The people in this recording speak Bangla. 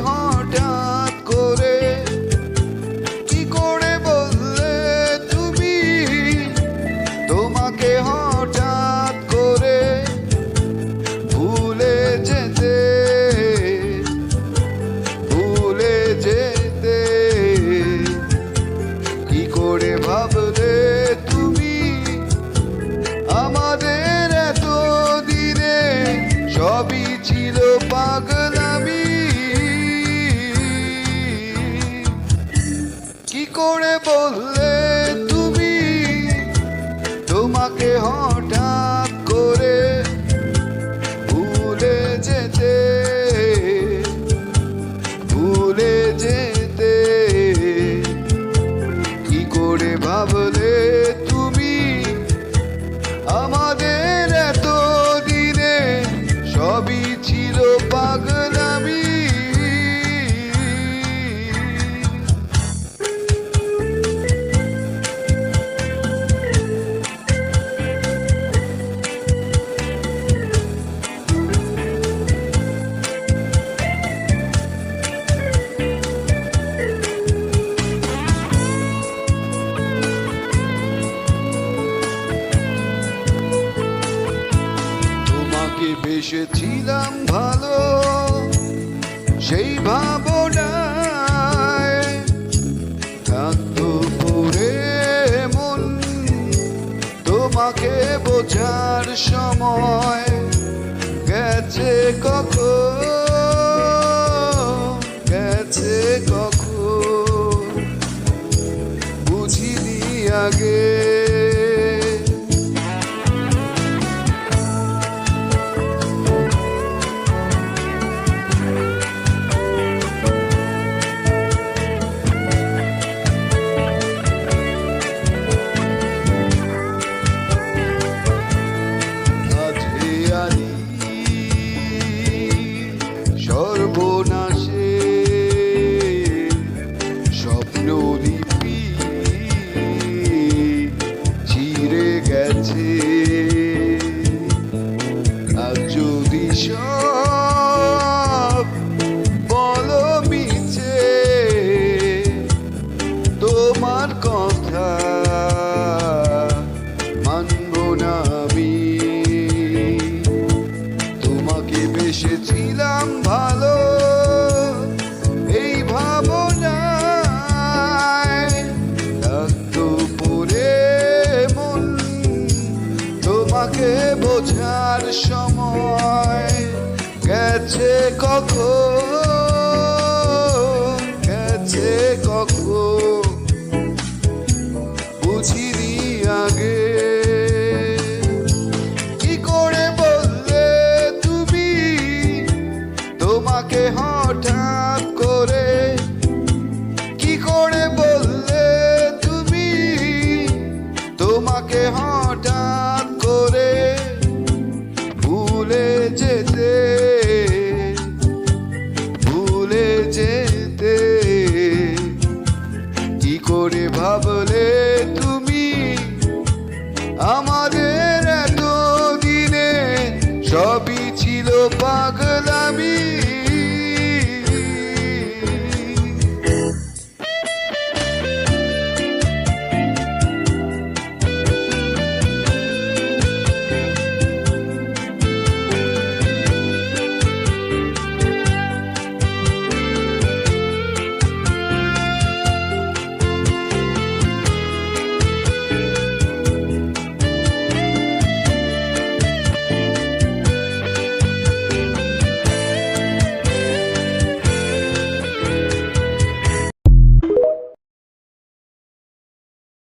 হঠাৎ করে কি করে বললে তুমি? তোমাকে করে ভুলে ভুলে যেতে করে ভাবলে তুমি? আমাদের সবই ছিল কেহটা মিশে ভালো, সেই ভাবনায় কান্ত করে মন, তোমাকে বোঝার সময় গেছে কখন গেছে কখন? বুঝিনি আগে এসেছিলাম ভালো। এই ভাবনা রক্ত পরে মন তোমাকে বোঝার সময় গেছে কখন? ese